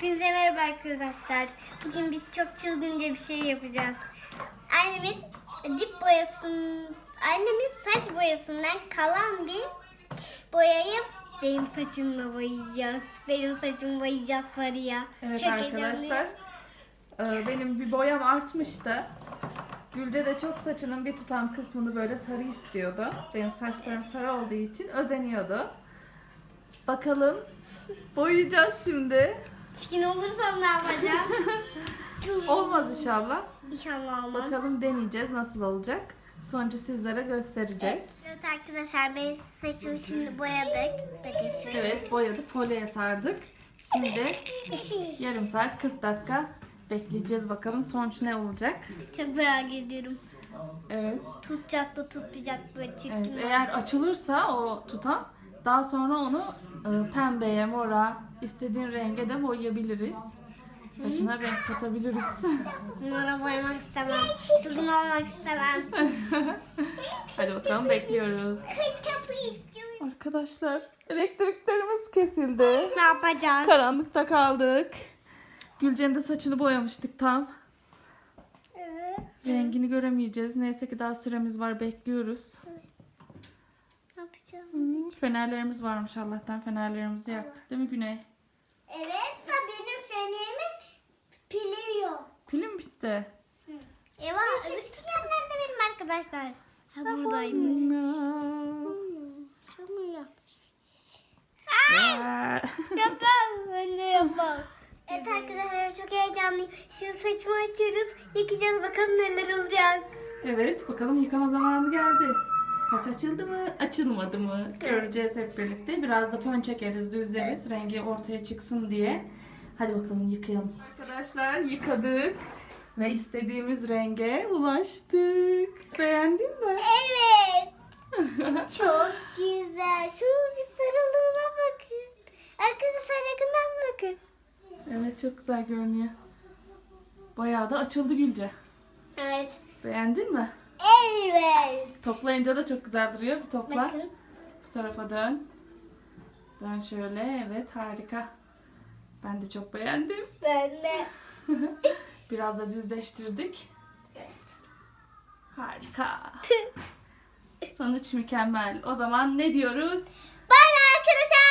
Hepinize merhaba arkadaşlar. Bugün biz çok çılgınca bir şey yapacağız. Annemin dip boyasının, annemin saç boyasından kalan bir boyayı benim saçımla boyayacağız. Benim saçımı boyayacağız sarıya. Evet Çok arkadaşlar. e, Benim bir boyam artmıştı. Gülce de çok saçının bir tutam kısmını böyle sarı istiyordu. Benim saçlarım sarı olduğu için özeniyordu. Bakalım. Boyayacağız şimdi. Çirkin olursam ne yapacağız? Olmaz inşallah. İnşallah olmaz. Bakalım deneyeceğiz nasıl olacak. Sonucu sizlere göstereceğiz. Evet arkadaşlar benim saçımı şimdi boyadık. Bakın şöyle. Evet boyadık, polyaya sardık. Şimdi yarım saat 40 dakika bekleyeceğiz bakalım sonuç ne olacak. Çok merak ediyorum. Evet. Tutacak mı tutmayacak mı çirkin Evet, mi? eğer açılırsa o tutam daha sonra onu e, pembeye, mora, istediğin renge de boyayabiliriz. Saçına renk katabiliriz. Bunlara boyamak istemem. Çılgın olmak istemem. Hadi bakalım bekliyoruz. Arkadaşlar elektriklerimiz kesildi. Ne yapacağız? Karanlıkta kaldık. Gülce'nin de saçını boyamıştık tam. Evet. Rengini göremeyeceğiz. Neyse ki daha süremiz var bekliyoruz. Hmm, Fenerlerimiz varmış Allah'tan fenerlerimizi yaktık değil mi Güney? Evet da benim fenerimin pili yok. Pilim bitti. Eyvah. Işık tüken nerede benim arkadaşlar? Ha buradaymış. Şunu yap. Yapamam. Ben de yapamam. Evet arkadaşlar çok heyecanlıyım. Şimdi saçımı açıyoruz. Yıkayacağız bakalım neler olacak. Evet bakalım yıkama zamanı geldi. Saç açıldı mı, açılmadı mı? Göreceğiz hep birlikte. Biraz da fön çekeriz, düzleriz. Rengi ortaya çıksın diye. Hadi bakalım yıkayalım. Arkadaşlar yıkadık. Ve istediğimiz renge ulaştık. Beğendin mi? Evet. Çok güzel. Şu bir sarılığına bakın. Arkadaşlar yakından bakın. Evet çok güzel görünüyor. Bayağı da açıldı Gülce. Evet. Beğendin mi? Evet. Toplayınca da çok güzel duruyor. Bir topla. Bakın. Bu tarafa dön. Dön şöyle. Evet harika. Ben de çok beğendim. Ben de. Biraz da düzleştirdik. Harika. Sonuç mükemmel. O zaman ne diyoruz? Bay bay arkadaşlar.